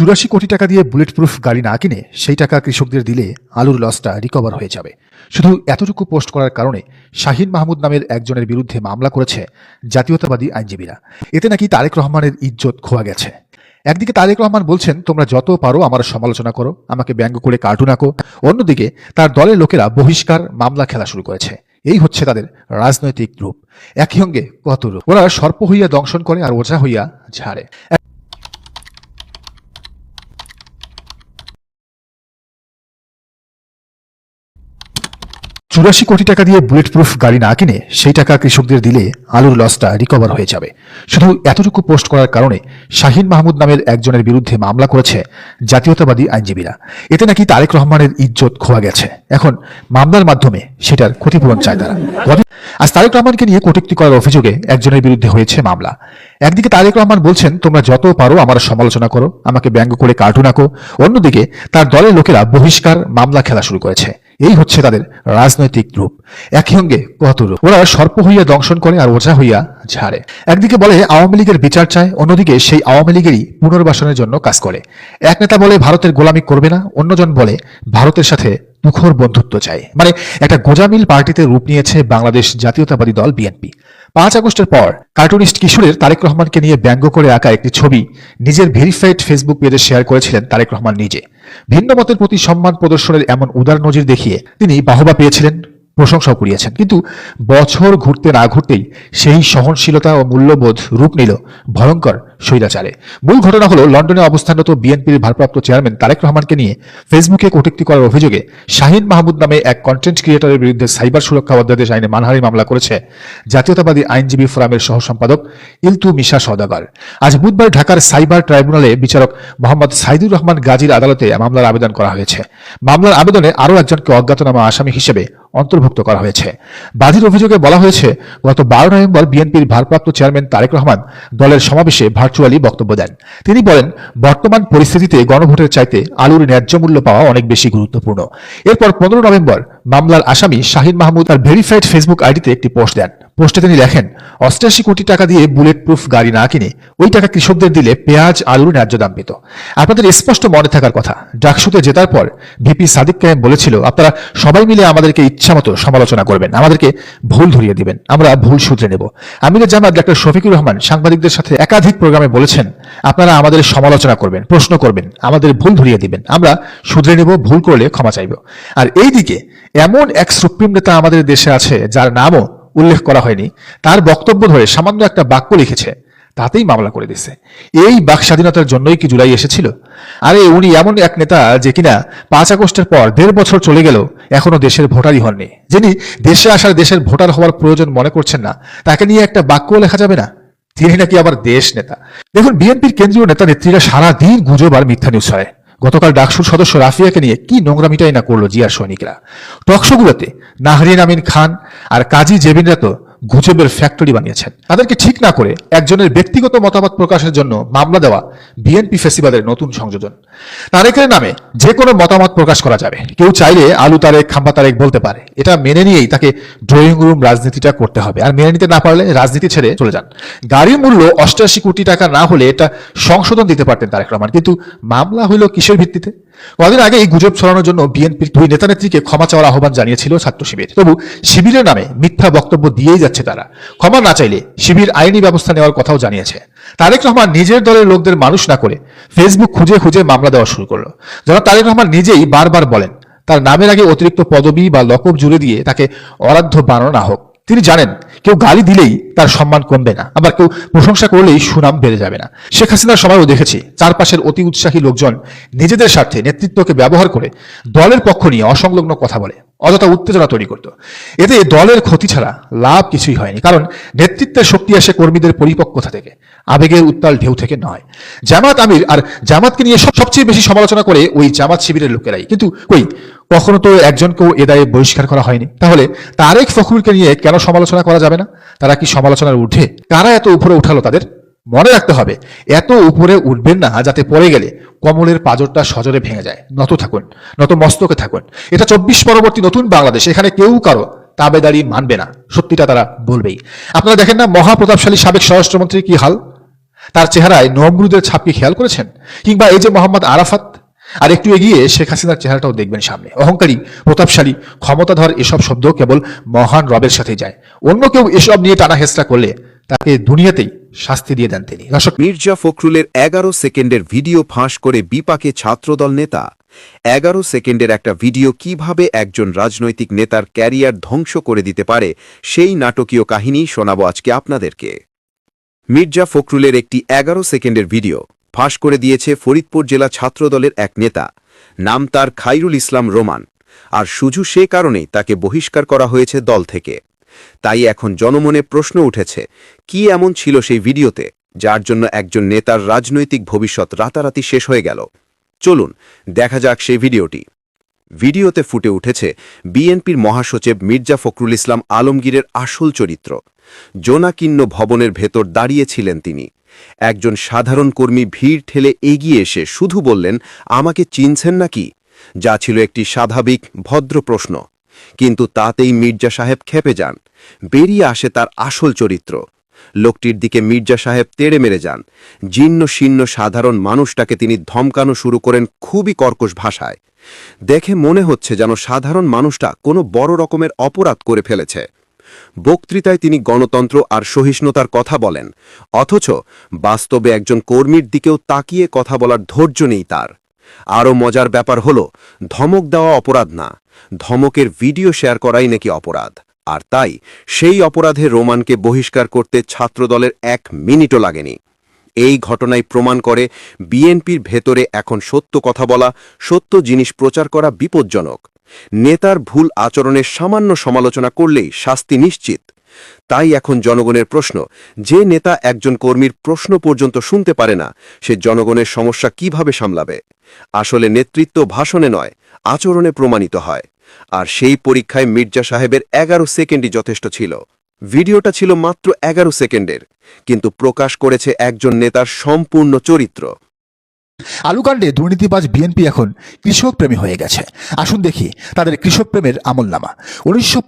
চুরাশি কোটি টাকা দিয়ে বুলেট প্রুফ গাড়ি না কিনে সেই টাকা কৃষকদের দিলে আলুর লসটা রিকভার হয়ে যাবে। শুধু এতটুকু পোস্ট করার কারণে শাহিন মাহমুদ নামের একজনের বিরুদ্ধে মামলা করেছে জাতীয়তাবাদী আইনজীবীরা। এতে নাকি তারেক রহমানের ইজ্জত খোয়া গেছে। একদিকে তারেক রহমান বলছেন, তোমরা যত পারো আমার সমালোচনা করো, আমাকে ব্যঙ্গ করে কার্টুন আঁকো। অন্যদিকে তার দলের লোকেরা বহিষ্কার মামলা খেলা শুরু করেছে। এই হচ্ছে তাদের রাজনৈতিক রূপ। একই সঙ্গে কত রূপ? ওরা সর্প হইয়া দংশন করে আর ওঝা হইয়া ঝাড়ে। চুরাশি কোটি টাকা দিয়ে বুলেট প্রুফ গাড়ি না কিনে সেই টাকা কৃষকদের দিলে আলুর লসটা রিকভার হয়ে যাবে। শুধু এতটুকু পোস্ট করার কারণে শাহিন মাহমুদ নামের একজনের বিরুদ্ধে মামলা করেছে জাতীয়তাবাদী আইনজীবীরা। এতে নাকি তারেক রহমানের ইজ্জত খোয়া গেছে। এখন মামলার মাধ্যমে সেটার ক্ষতিপূরণ চায় তারা। আজ তারেক রহমানকে নিয়ে কটূক্তি করার অভিযোগে একজনের বিরুদ্ধে হয়েছে মামলা। একদিকে তারেক রহমান বলছেন, তোমরা যত পারো আমার সমালোচনা করো, আমাকে ব্যঙ্গ করে কার্টুন আঁকো। অন্যদিকে তার দলের লোকেরা বহিষ্কার মামলা খেলা শুরু করেছে। এই হচ্ছে তাদের রাজনৈতিক রূপ। একই সঙ্গে কত রূপ। ওরা সর্প হইয়া দংশন করে আর ওঝা হইয়া ঝাড়ে। একদিকে বলে আওয়ামী লীগের বিচার চায়, অন্যদিকে সেই আওয়ামী লীগেরই পুনর্বাসনের জন্য কাজ করে। এক নেতা বলে, ভারতের গোলামি করবে না। অন্যজন বলে, ভারতের সাথে মুখর বন্ধুত্ব চায় মানে একটা গোজামিল পার্টিতে রূপ নিয়েছে বাংলাদেশ জাতীয়তাবাদী দল বিএনপি। পাঁচ আগস্টের পর কার্টুনিস্ট কিশোরের তারেক রহমানকে নিয়ে ব্যঙ্গ করে আঁকা একটি ছবি নিজের ভেরিফাইড ফেসবুক পেজে শেয়ার করেছিলেন তারেক রহমান নিজে। ভিন্ন মতের প্রতি সম্মান প্রদর্শনের এমন উদার নজির দেখিয়ে তিনি বাহবা পেয়েছিলেন। প্রশংসাও কুড়িয়েছেন। কিন্তু বছর ঘুরতে না ঘুরতেই সেই সহনশীলতা ও মূল্যবোধ রূপ নিল ভয়ঙ্কর স্বৈরাচারে। মূল ঘটনা হলো লন্ডনে অবস্থানরত বিএনপির ভারপ্রাপ্ত চেয়ারম্যান তারেক রহমানকে নিয়ে ফেসবুকে কটূক্তি করার অভিযোগে শাহিন মাহমুদ নামে এক কন্টেন্ট ক্রিয়েটরের বিরুদ্ধে সাইবার সুরক্ষা অধ্যাদেশ আইনে মানহানি মামলা করেছে জাতীয়তাবাদী আইনজীবী ফোরামের সহ সম্পাদক ইলতু মিশা সওদাগর। আজ বুধবার ঢাকার সাইবার ট্রাইব্যুনালে বিচারক মোহাম্মদ সাইদুর রহমান গাজীর আদালতে মামলার আবেদন করা হয়েছে। মামলার আবেদনে আরও একজনকে অজ্ঞাতনামা আসামি হিসেবে অন্তর্ভুক্ত করা হয়েছে। বাজির অভিযোগে বলা হয়েছে, গত বারো নভেম্বর বিএনপির ভারপ্রাপ্ত চেয়ারম্যান তারেক রহমান দলের সমাবেশে ভার্চুয়ালি বক্তব্য দেন। তিনি বলেন, বর্তমান পরিস্থিতিতে গণভোটের চাইতে আলুর ন্যায্য মূল্য পাওয়া অনেক বেশি গুরুত্বপূর্ণ। এরপর পনেরো নভেম্বর মামলার আসামি শাহিন মাহমুদ তার ভেরিফাইড ফেসবুক আইডিতে একটি পোস্ট দেন। পোস্টে তিনি লেখেন, অষ্টাশি কোটি টাকা দিয়ে বুলেট প্রুফ গাড়ি না কিনে ওই টাকা কৃষকদের দিলে পেঁয়াজ আলুর ন্যায্য দাম পেত। আপনাদের স্পষ্ট মনে থাকার কথা। ডাকসুতে জেতার পর ভিপি সাদিক কায়েম বলেছিল, আপনারা সবাই মিলে আমাদেরকে ইচ্ছামতো সমালোচনা করবেন, আমাদেরকে ভুল ধরিয়ে দিবেন, আমরা ভুল শুধরে নেব। আমিরের জামাত ডাক্তার শফিকুর রহমান সাংবাদিকদের সাথে একাধিক প্রোগ্রামে বলেছেন, আপনারা আমাদের সমালোচনা করবেন, প্রশ্ন করবেন, আমাদের ভুল ধরিয়ে দিবেন, আমরা শুধরে নেব, ভুল করলে ক্ষমা চাইব। আর এইদিকে এমন এক সুপ্রিম নেতা আমাদের দেশে আছে, যার নামও উল্লেখ করা হয়নি, তার বক্তব্য ধরে সামান্য একটা বাক্য লিখেছে, তাতেই মামলা করে দিছে। এই বাক স্বাধীনতার জন্যই কি জুলাই এসেছিল? আরে, উনি এমন এক নেতা যে কিনা পাঁচ আগস্টের পর দেড় বছর চলে গেল, এখনও দেশের ভোটারই হননি। যিনি দেশে আসার দেশের ভোটার হওয়ার প্রয়োজন মনে করছেন না, তাকে নিয়ে একটা বাক্য লেখা যাবে না? তিনি নাকি আবার দেশ নেতা। দেখুন, বিএনপির কেন্দ্রীয় নেতা নেত্রীরা সারাদিন গুজব আর মিথ্যা নিউজ হয় গতকাল ডাকসুর সদস্য রাফিয়াকে নিয়ে কি নোংরামিটাই না করল জিয়ার সৈনিকরা। টকশোগুলোতে নাহরিন আমিন খান আর কাজী জেবিনরা তো গুজবের ফ্যাক্টরি বানিয়েছেন। তাদেরকে ঠিক না করে একজনের ব্যক্তিগত মতামত প্রকাশের জন্য মামলা দেওয়া বিএনপি ফেস্টিভালের নতুন সংযোজন। তারেকের নামে যে কোনো মতামত প্রকাশ করা যাবে। কেউ চাইলে আলু তারেক, খাম্বা তারেক বলতে পারে। এটা মেনে নিয়েই তাকে ড্রয়িং রুম রাজনীতিটা করতে হবে। আর মেনে নিতে না পারলে রাজনীতি ছেড়ে চলে যান। গাড়ির মূল্য অষ্টাশি কোটি টাকা না হলে এটা সংশোধন দিতে পারতেন তারেক রহমান। কিন্তু মামলা হইল কিসের ভিত্তিতে? কদিন আগে এই গুজব ছড়ানোর জন্য বিএনপির দুই নেতা নেত্রীকে ক্ষমা চাওয়ার আহ্বান জানিয়েছিল ছাত্র শিবির। তবু শিবিরের নামে মিথ্যা বক্তব্য দিয়েই যাচ্ছে তারা। ক্ষমা না চাইলে শিবির আইনি ব্যবস্থা নেওয়ার কথাও জানিয়েছে। তারেক রহমান নিজের দলের লোকদের মানুষ না করে ফেসবুক খুঁজে খুঁজে মামলা দেওয়া শুরু করল। যারা তারেক রহমান নিজেই বারবার বলেন, তার নামের আগে অতিরিক্ত পদবি বা লকব জুড়ে দিয়ে তাকে অরাধ্য বানানো না হোক। তিনি জানেন, কেউ গালি দিলেই তার সম্মান কমবে না। আবার কেউ প্রশংসা করলেই সুনাম বেড়ে যাবে না। শেখ হাসিনার সময়ও দেখেছি, চারপাশের অতি উৎসাহী লোকজন নিজেদের স্বার্থে নেতৃত্বকে ব্যবহার করে দলের পক্ষ নিয়ে অসংলগ্ন কথা বলে, অযথা উত্তেজনা তৈরি করত। এতে দলের ক্ষতি ছাড়া লাভ কিছুই হয়নি, কারণ নেতৃত্বের শক্তি আসে কর্মীদের পরিপক্কতা থেকে, আবেগের উত্তাল ঢেউ থেকে নয়। জামাত আমির আর জামাতকে নিয়ে সব- সবচেয়ে বেশি সমালোচনা করে ওই জামাত শিবিরের লোকেরাই। কিন্তু ওই কখনো তো একজনকেও এ দায়ে বহিষ্কার করা হয়নি। তাহলে তারেক ফখরুলকে নিয়ে কেন সমালোচনা করা যাবে না? তারা কি সমালোচনার ঊর্ধ্বে? কারা এত উপরে উঠালো তাদের? মনে রাখতে হবে, এত উপরে উঠবেন না যাতে পড়ে গেলে কমলের পাজরটা সজরে ভেঙে যায়। নত থাকুন, নত মস্তকে থাকুন। এটা চব্বিশ পরবর্তী নতুন বাংলাদেশ, এখানে কেউ কারও তাবেদারি মানবে না। সত্যিটা তারা বলবেই। আপনারা দেখেন না মহাপ্রতাপশালী সাবেক স্বরাষ্ট্রমন্ত্রী কি হাল? তার চেহারায় নমরুদের ছাপকে খেয়াল করেছেন? কিংবা এই যে মোহাম্মদ আরাফাত আর একটু এগিয়ে শেখ হাসিনার চেহারাটাও দেখবেন সামনে। অহংকারী, প্রতাপশালী, ক্ষমতাধর এসব শব্দ কেবল মহান রবের সাথে যায়। অন্য কেউ এসব নিয়ে টানা হেসরা করলে তাকে দুনিয়াতেই শাস্তি দিয়ে দেন তিনি। দর্শক, মির্জা ফখরুলের এগারো সেকেন্ডের ভিডিও ফাঁস করে বিপাকে ছাত্রদল নেতা। এগারো সেকেন্ডের একটা ভিডিও কীভাবে একজন রাজনৈতিক নেতার ক্যারিয়ার ধ্বংস করে দিতে পারে, সেই নাটকীয় কাহিনী শোনাবো আজকে আপনাদেরকে। মির্জা ফখরুলের একটি এগারো সেকেন্ডের ভিডিও। ফাঁস করে দিয়েছে ফরিদপুর জেলা ছাত্রদলের এক নেতা। নাম তার খাইরুল ইসলাম রোমান। আর শুধু সে কারণেই তাকে বহিষ্কার করা হয়েছে দল থেকে। তাই এখন জনমনে প্রশ্ন উঠেছে, কি এমন ছিল সেই ভিডিওতে, যার জন্য একজন নেতার রাজনৈতিক ভবিষ্যৎ রাতারাতি শেষ হয়ে গেল? চলুন, দেখা যাক সেই ভিডিওটি। ভিডিওতে ফুটে উঠেছে বিএনপির মহাসচিব মির্জা ফখরুল ইসলাম আলমগীরের আসল চরিত্র। জোনাকিন্ন ভবনের ভেতর দাঁড়িয়েছিলেন তিনি। একজন সাধারণ কর্মী ভিড় ঠেলে এগিয়ে এসে শুধু বললেন, আমাকে চিনছেন নাকি? যা ছিল একটি স্বাভাবিক, ভদ্র প্রশ্ন। কিন্তু তাতেই মির্জা সাহেব খেপে যান। বেরিয়ে আসে তার আসল চরিত্র। লোকটির দিকে মির্জা সাহেব তেড়ে মেরে যান। জীর্ণ শীর্ণ সাধারণ মানুষটাকে তিনি ধমকানো শুরু করেন খুবই কর্কশ ভাষায়। দেখে মনে হচ্ছে যেন সাধারণ মানুষটা কোনো বড় রকমের অপরাধ করে ফেলেছে। বক্তৃতায় তিনি গণতন্ত্র আর সহিষ্ণুতার কথা বলেন, অথচ বাস্তবে একজন কর্মীর দিকেও তাকিয়ে কথা বলার ধৈর্য নেই তার। আরও মজার ব্যাপার হল, ধমক দেওয়া অপরাধ না, ধমকের ভিডিও শেয়ার করাই নাকি অপরাধ। আর তাই সেই অপরাধে রোমানকে বহিষ্কার করতে ছাত্রদলের এক মিনিটও লাগেনি। এই ঘটনায় প্রমাণ করে বিএনপির ভেতরে এখন সত্য কথা বলা, সত্য জিনিস প্রচার করা বিপজ্জনক। নেতার ভুল আচরণের সামান্য সমালোচনা করলেই শাস্তি নিশ্চিত। তাই এখন জনগণের প্রশ্ন, যে নেতা একজন কর্মীর প্রশ্ন পর্যন্ত শুনতে পারে না, সে জনগণের সমস্যা কীভাবে সামলাবে? আসলে নেতৃত্ব ভাষণে নয়, আচরণে প্রমাণিত হয়। আর সেই পরীক্ষায় মির্জা সাহেবের এগারো সেকেন্ডই যথেষ্ট ছিল। ভিডিওটা ছিল মাত্র এগারো সেকেন্ডের, কিন্তু প্রকাশ করেছে একজন নেতার সম্পূর্ণ চরিত্র। আলুকাণ্ডে দুর্নীতিবাজ বিএনপি এখন কৃষক প্রেমী হয়ে গেছে। আসুন দেখি তাদের কৃষক প্রেমের আমলনামা। উনিশশো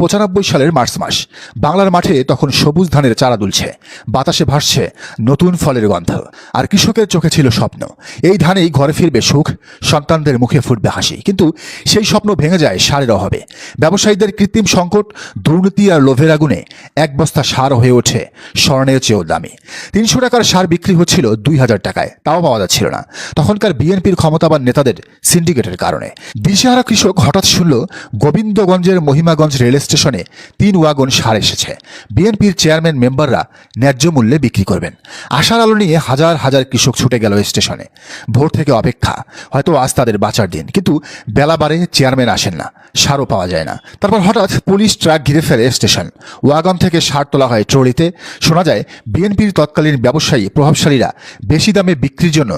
সালের মার্চ মাস, বাংলার মাঠে তখন সবুজ ধানের চারা দুলছে। বাতাসে ভাসছে নতুন ফলের গন্ধ। আর কৃষকের চোখে ছিল স্বপ্ন। এই ধানেই ঘরে ফিরবে সুখ, সন্তানদের মুখে ফুটবে হাসি। কিন্তু সেই স্বপ্ন ভেঙে যায় সারের অভাবে। ব্যবসায়ীদের কৃত্রিম সংকট, দুর্নীতি আর লোভের আগুনে এক বস্তা সার হয়ে ওঠে স্বর্ণের চেয়েও দামি। তিনশো টাকার সার বিক্রি হচ্ছিল দুই হাজার টাকায়, তাও পাওয়া যাচ্ছিল না। তখনকার বিএনপির ক্ষমতাবান নেতাদের সিন্ডিকেটের কারণে। দিশেহারা কৃষক হঠাৎ শুনল, গোবিন্দগঞ্জের মহিমাগঞ্জ রেল স্টেশনে তিন ওয়াগন সার এসেছে। বিএনপির চেয়ারম্যান মেম্বাররা ন্যায্য মূল্যে বিক্রি করবেন। আশার আলো নিয়ে হাজার হাজার কৃষক ছুটে গেল স্টেশনে। ভোর থেকে অপেক্ষা, হয়তো আজ তাদের বাঁচার দিন, কিন্তু বেলা বারে চেয়ারম্যান আসেন না, সারও পাওয়া যায় না। তারপর হঠাৎ পুলিশ ট্রাক ঘিরে ফেলে স্টেশন। ওয়াগন থেকে সার তোলা হয় ট্রলিতে। শোনা যায়, বিএনপির তৎকালীন ব্যবসায়ী, প্রভাবশালীরা বেশি দামে বিক্রির জন্য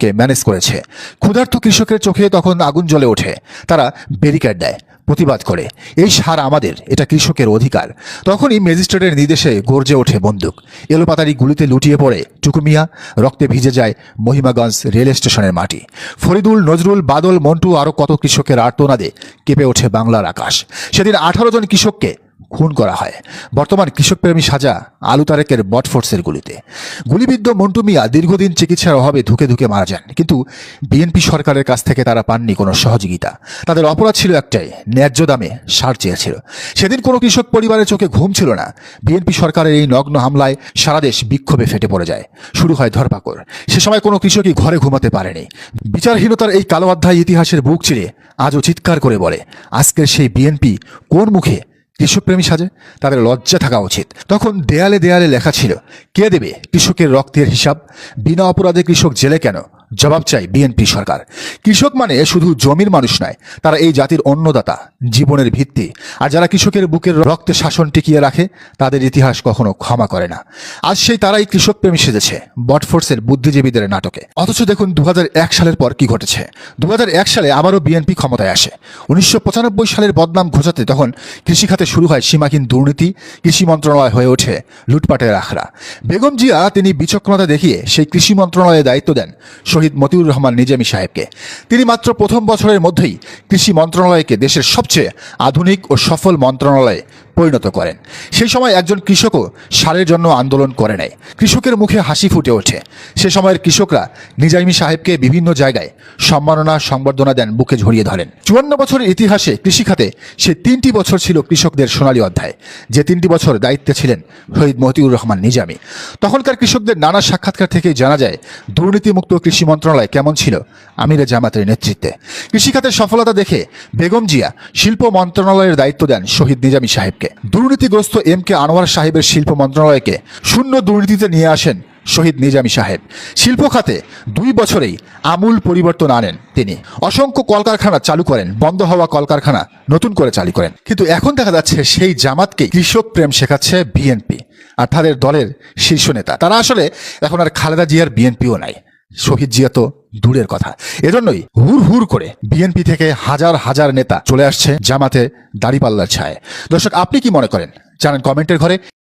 প্রশাসনকে ম্যানেজ করেছে। ক্ষুধার্ত কৃষকের চোখে তখন আগুন জ্বলে ওঠে। তারা ব্যারিকেড দেয়, প্রতিবাদ করে। এই সার আমাদের, এটা কৃষকের অধিকার। তখনই ম্যাজিস্ট্রেটের নির্দেশে গর্জে ওঠে বন্দুক। এলোপাতারি গুলিতে লুটিয়ে পড়ে টুকুমিয়া, রক্তে ভিজে যায় মহিমাগঞ্জ রেল স্টেশনের মাটি। ফরিদুল, নজরুল, বাদল, মন্টু আরও কত কৃষকের আর্তনাদে কেঁপে ওঠে বাংলার আকাশ। সেদিন আঠারো জন কৃষককে খুন করা হয়। বর্তমান কৃষকপ্রেমী সাজা আলু তারেকের বটফোর্সের গুলিতে। গুলিবিদ্ধ মন্টু মিয়া দীর্ঘদিন চিকিৎসার অভাবে ধুকে ধুকে মারা যান। কিন্তু বিএনপি সরকারের কাছ থেকে তারা পাননি কোনো সহযোগিতা। তাদের অপরাধ ছিল একটাই, ন্যায্য দামে সার চেয়েছিল। সেদিন কোনো কৃষক পরিবারের চোখে ঘুম ছিল না। বিএনপি সরকারের এই নগ্ন হামলায় সারা দেশ বিক্ষোভে ফেটে পড়ে যায়। শুরু হয় ধরপাকড়। সে সময় কোনো কৃষকই ঘরে ঘুমাতে পারেনি। বিচারহীনতার এই কালো অধ্যায় ইতিহাসের বুক চিরে আজও চিৎকার করে বলে, আজকের সেই বিএনপি কোন মুখে কৃষকপ্রেমী সাজে, তাদের লজ্জা থাকা উচিত। তখন দেয়ালে দেয়ালে লেখা ছিল, কে দেবে কৃষকের রক্তের হিসাব? বিনা অপরাধে কৃষক জেলে কেন? জবাব চাই বিএনপি সরকার। কৃষক মানে শুধু জমির মানুষ নয়, তারা এই জাতির অন্নদাতা, জীবনের ভিত্তি। আর যারা কৃষকের বুকের রক্তে শাসন টিকিয়ে রাখে, তাদের ইতিহাস কখনো ক্ষমা করে না। আজ সেই তারাই কৃষক কৃষকপ্রেমী সেজেছে বটফোর্সের বুদ্ধিজীবীদের নাটকে। অথচ দেখুন দু সালের পর কি ঘটেছে। দুহাজার এক সালে আবারও বিএনপি ক্ষমতায় আসে। উনিশশো পঁচানব্বই সালের বদনাম ঘোচাতে তখন কৃষিখাতে শুরু হয় সীমাহীন দুর্নীতি, কৃষি মন্ত্রণালয় হয়ে ওঠে লুটপাটের আখড়া। বেগম জিয়া তিনি বিচক্ষণতা দেখিয়ে সেই কৃষি মন্ত্রণালয়ে দায়িত্ব দেন শহীদ মতিউর রহমান নিজামী সাহেবকে। তিনি মাত্র প্রথম বছরের মধ্যেই কৃষি মন্ত্রণালয়কে দেশের সবচেয়ে আধুনিক ও সফল মন্ত্রণালয়ে পরিণত করেন। সেই সময় একজন কৃষকও সারের জন্য আন্দোলন করে নেয়। কৃষকের মুখে হাসি ফুটে ওঠে। সে সময়ের কৃষকরা নিজামী সাহেবকে বিভিন্ন জায়গায় সম্মাননা, সংবর্ধনা দেন, বুকে ঝরিয়ে ধরেন। চুয়ান্ন বছরের ইতিহাসে কৃষিখাতে সে তিনটি বছর ছিল কৃষকদের সোনালী অধ্যায়। যে তিনটি বছর দায়িত্বে ছিলেন শহীদ মতিউর রহমান নিজামী। তখনকার কৃষকদের নানা সাক্ষাৎকার থেকে জানা যায়, দুর্নীতিমুক্ত কৃষি মন্ত্রণালয় কেমন ছিল আমিরে জামাতের নেতৃত্বে। কৃষিখাতের সফলতা দেখে বেগম জিয়া শিল্প মন্ত্রণালয়ের দায়িত্ব দেন শহীদ নিজামী সাহেবকে। দুর্নীতিগ্রস্ত এম কে আনোয়ার সাহেবের শিল্প মন্ত্রণালয়কে শূন্য দুর্নীতিতে নিয়ে আসেন শহীদ নিজামী সাহেব। শিল্প খাতে দুই বছরেই আমূল পরিবর্তন আনেন তিনি। অসংখ্য কলকারখানা চালু করেন, বন্ধ হওয়া কলকারখানা নতুন করে চালু করেন। কিন্তু এখন দেখা যাচ্ছে সেই জামাতকে কৃষক প্রেম শেখাচ্ছে বিএনপি আর তাদের দলের শীর্ষ নেতা। তারা আসলে এখন আর খালেদা জিয়ার বিএনপিও নাই। শহীদ জিয়া তো দূরের কথা। এজন্যই হুর হুর করে বিএনপি থেকে হাজার হাজার নেতা চলে আসছে জামাতে দাড়িপাল্লার ছায়। দর্শক, আপনি কি মনে করেন? জানেন কমেন্টের ঘরে।